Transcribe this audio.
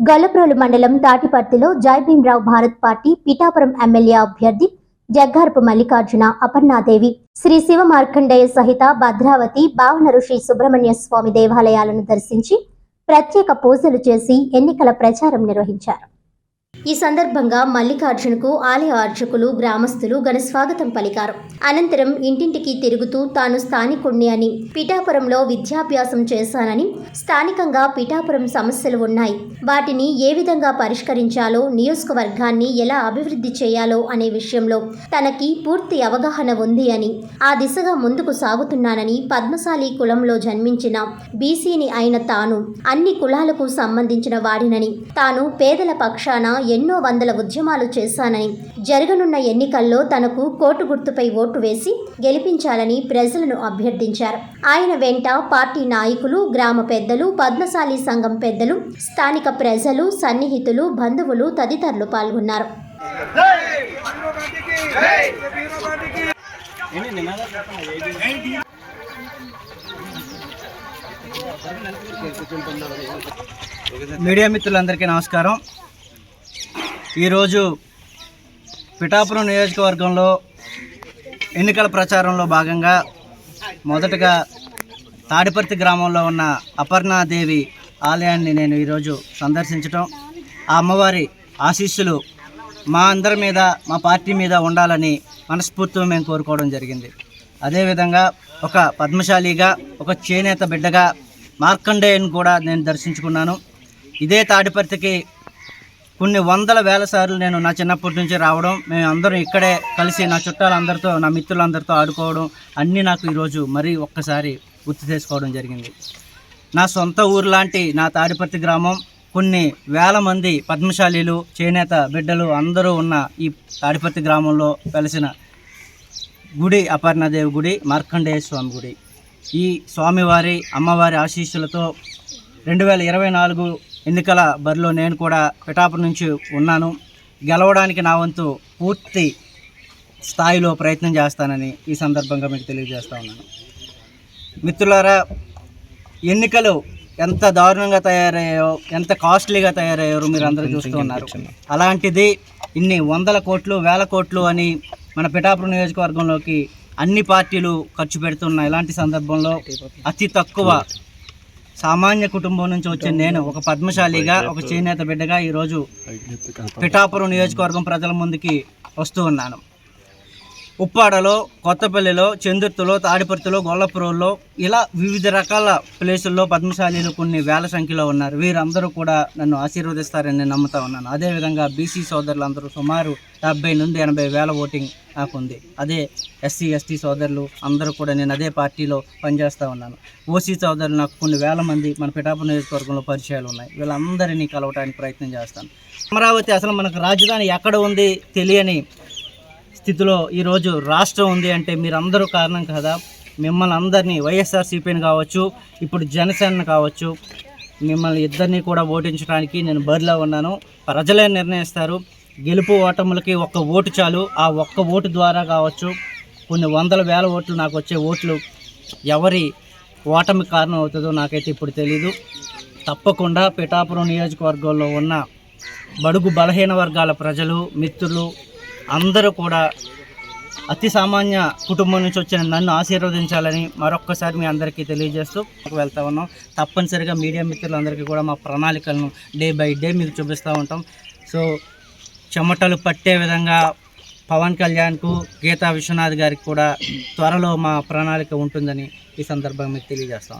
గొల్లప్రోలు మండలం తాటిపర్తిలో Jaibhimrao Bharat party Pithapuram MLA అభ్యర్థి జగ్గారపు మల్లికార్జున అపర్ణాదేవి శ్రీ శివ మార్కండేయ సహిత భద్రావతి భావనరు శ్రీ సుబ్రహ్మణ్య స్వామి దేవాలయాలను దర్శించి ప్రత్యేక పూజలు చేసి ఎన్నికల ప్రచారం నిర్వహించారు. ఈ సందర్భంగా మల్లికార్జునకు ఆలయ అర్చకులు గ్రామస్తులు ఘన స్వాగతం పలికారు. అనంతరం ఇంటింటికి తిరుగుతూ తాను స్థానికుణ్ణి అని పిఠాపురంలో విద్యాభ్యాసం చేశానని స్థానికంగా పిఠాపురం సమస్యలు ఉన్నాయి. వాటిని ఏ విధంగా పరిష్కరించాలో నియోజకవర్గాన్ని ఎలా అభివృద్ధి చేయాలో అనే విషయంలో తనకి పూర్తి అవగాహన ఉంది అని ఆ దిశగా ముందుకు సాగుతున్నానని పద్మశాలి కులంలో జన్మించిన బీసీని అయిన తాను అన్ని కులాలకు సంబంధించిన వాడినని తాను పేదల పక్షాన ఎన్నో వందల ఉద్యమాలు చేశానని జరగనున్న ఎన్నికల్లో తనకు కోటు గుర్తుపై ఓటు వేసి గెలిపించాలని ప్రజలను అభ్యర్థించారు. ఆయన వెంట పార్టీ నాయకులు గ్రామ పెద్దలు పద్మశాలి సంఘం పెద్దలు స్థానిక ప్రజలు సన్నిహితులు బంధువులు తదితరులు పాల్గొన్నారు. మీడియా మిత్రులందరికీ నమస్కారం. ఈరోజు పిఠాపురం నియోజకవర్గంలో ఎన్నికల ప్రచారంలో భాగంగా మొదటగా తాడిపర్తి గ్రామంలో ఉన్న అపర్ణాదేవి ఆలయాన్ని నేను ఈరోజు సందర్శించటం ఆ అమ్మవారి ఆశీస్సులు మా అందరి మీద మా పార్టీ మీద ఉండాలని మనస్ఫూర్తిగా మేము కోరుకోవడం జరిగింది. అదేవిధంగా ఒక పద్మశాలిగా ఒక చేనేత బిడ్డగా మార్కండేయన్ కూడా నేను దర్శించుకున్నాను. ఇదే తాడిపర్తికి కొన్ని వందల వేల సార్లు నేను నా చిన్నప్పటి నుంచి రావడం మేము అందరం ఇక్కడే కలిసి నా చుట్టాలందరితో నా మిత్రులందరితో ఆడుకోవడం అన్నీ నాకు ఈరోజు మరీ ఒక్కసారి గుర్తు చేసుకోవడం జరిగింది. నా సొంత ఊరు లాంటి నా తాడిపర్తి గ్రామం కొన్ని వేల మంది పద్మశాలీలు చేనేత బిడ్డలు అందరూ ఉన్న ఈ తాడిపర్తి గ్రామంలో వెలిసిన గుడి అపర్ణదేవి గుడి మార్కండేయ స్వామి గుడి. ఈ స్వామివారి అమ్మవారి ఆశీస్సులతో రెండు వేల ఇరవై నాలుగు ఎన్నికల బరిలో నేను కూడా పిఠాపురం నుంచి ఉన్నాను. గెలవడానికి నా వంతు పూర్తి స్థాయిలో ప్రయత్నం చేస్తానని ఈ సందర్భంగా మీకు తెలియజేస్తా ఉన్నాను. మిత్రులారా ఎన్నికలు ఎంత దారుణంగా తయారయ్యాయో ఎంత కాస్ట్లీగా తయారయ్యారో మీరు అందరూ చూస్తూ ఉన్నారు. అలాంటిది ఇన్ని వందల కోట్లు వేల కోట్లు అని మన పిఠాపురం నియోజకవర్గంలోకి అన్ని పార్టీలు ఖర్చు పెడుతున్న ఇలాంటి సందర్భంలో అతి తక్కువ సామాన్య కుటుంబం నుంచి వచ్చిన నేను ఒక పద్మశాలిగా ఒక చేనేత బిడ్డగా ఈరోజు పిఠాపురం నియోజకవర్గం ప్రజల ముందుకి వస్తూ ఉన్నాను. ఉప్పాడలో కొత్తపల్లిలో చందుర్తిలో తాడిపర్తిలో గొల్లపురంలో ఇలా వివిధ రకాల ప్లేసుల్లో పద్మశాలీలు కొన్ని వేల సంఖ్యలో ఉన్నారు. వీరందరూ కూడా నన్ను ఆశీర్వదిస్తారని నేను నమ్ముతా ఉన్నాను. అదేవిధంగా బీసీ సోదరులందరూ సుమారు డెబ్బై నుండి ఎనభై వేల ఓటింగ్ నాకు ఉంది. అదే ఎస్సీ ఎస్టీ సోదరులు అందరూ కూడా నేను అదే పార్టీలో పనిచేస్తూ ఉన్నాను. ఓసీ సోదరులు నాకు కొన్ని వేల మంది మన పిఠాపు నియోజకవర్గంలో పరిచయాలు ఉన్నాయి. వీళ్ళందరినీ కలవటానికి ప్రయత్నం చేస్తాను. అమరావతి అసలు మనకు రాజధాని ఎక్కడ ఉంది తెలియని స్థితిలో ఈరోజు రాష్ట్రం ఉంది అంటే మీరందరూ కారణం కదా. మిమ్మల్ని అందరినీ వైఎస్ఆర్సీపీని కావచ్చు ఇప్పుడు జనసేన కావచ్చు మిమ్మల్ని ఇద్దరిని కూడా ఓటించడానికి నేను బరిలో ఉన్నాను. ప్రజలే నిర్ణయిస్తారు. గెలుపు ఓటములకి ఒక్క ఓటు చాలు. ఆ ఒక్క ఓటు ద్వారా కావచ్చు కొన్ని వందల వేల ఓట్లు నాకు వచ్చే ఓట్లు ఎవరి ఓటమి కారణం అవుతుందో నాకైతే ఇప్పుడు తెలీదు. తప్పకుండా పిఠాపురం నియోజకవర్గంలో ఉన్న బడుగు బలహీన వర్గాల ప్రజలు మిత్రులు అందరూ కూడా అతి సామాన్య కుటుంబం నుంచి వచ్చిన నన్ను ఆశీర్వదించాలని మరొక్కసారి మీ అందరికీ తెలియజేస్తూ వెళ్తా ఉన్నాం. తప్పనిసరిగా మీడియా మిత్రులందరికీ కూడా మా ప్రణాళికలను డే బై డే మీకు చూపిస్తూ ఉంటాం. సో చెమటలు పట్టే విధంగా పవన్ కళ్యాణ్కు గీతా విశ్వనాథ్ గారికి కూడా త్వరలో మా ప్రణాళిక ఉంటుందని ఈ సందర్భంగా మీకు తెలియజేస్తాం